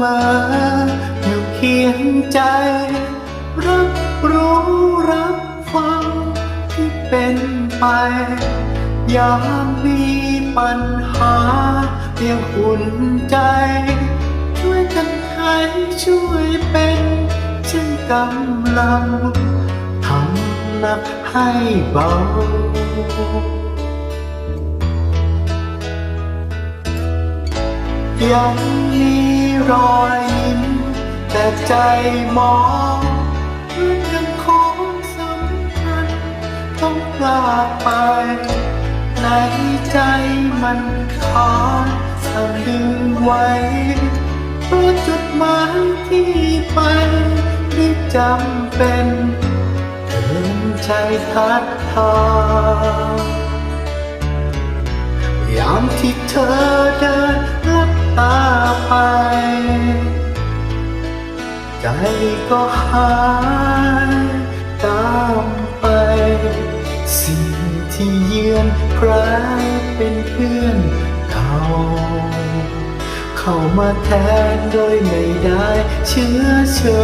มอ อยู่เคียงใจ รับรู้รับฟังที่เป็นไป ยามมีปัญหาเพียงอุ่นใจ ช่วยกันไขช่วยเป็นเช่นกำลังทำหนักให้เบา ยังมีรอยยิ้ม แต่ใจมองเพื่อนยังของสำคัญต้องลาไป ในใจมันขาดสั่งดึงไว้เพราะจุดหมายที่ไปได้จำเป็นเดินใจทัดทานยามที่เธอ ใจก็หายตามไป สิ่งที่เยือนกลายเป็นเพื่อนเก่า เข้ามาแทนโดยไม่ได้เชื้อเชิ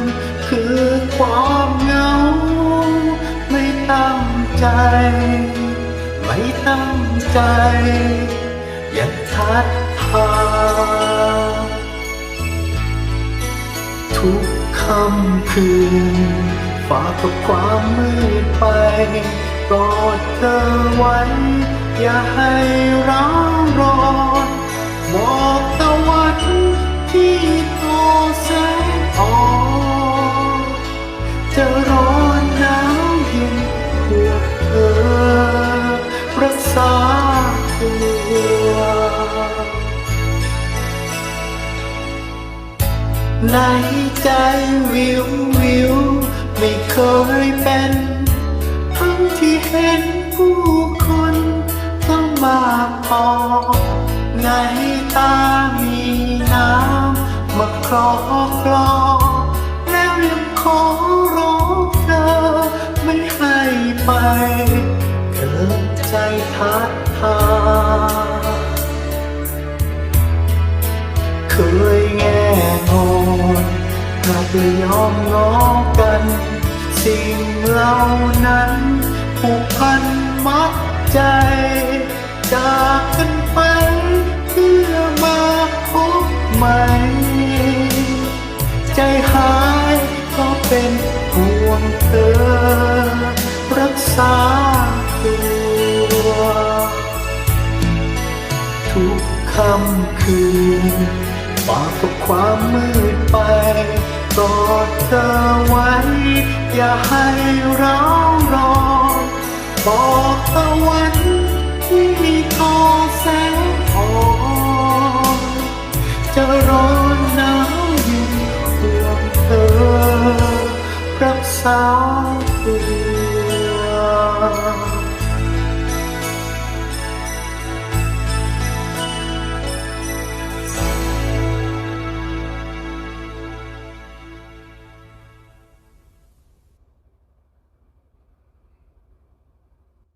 ญ คือความเหงา ไม่ตั้งใจ ไม่ตั้งใจอย่าทัด ทุกค่ำคืน ฝากกับความมืดไปกอดเธอไว้ อย่าให้ร้าวร้อ ในใจวิววิว ไม่เคยเป็น ทั้งที่เห็นผู้คนต้องมาพอในตามีน้ำมาคลอคลอแล้วยังขอร้องเธอ ไม่ให้ไป เกิดใจทัดทานเคยแง่งอน เราไปยอมง้อกัน สิ่งเหล่านั้นผูกพันมัดใจ จากกันไปเพื่อมาพบใหม่ ใจหายก็เป็นห่วงเธอ รักษาตัวทุกค่ำคืนฝากกับความมืดไป อดเธอไว้ อย่าให้ร้าวรอนบอกตะวันที่ทอแสงอ่อนจะร้อนหนาวเย็นห่อเธอรักษา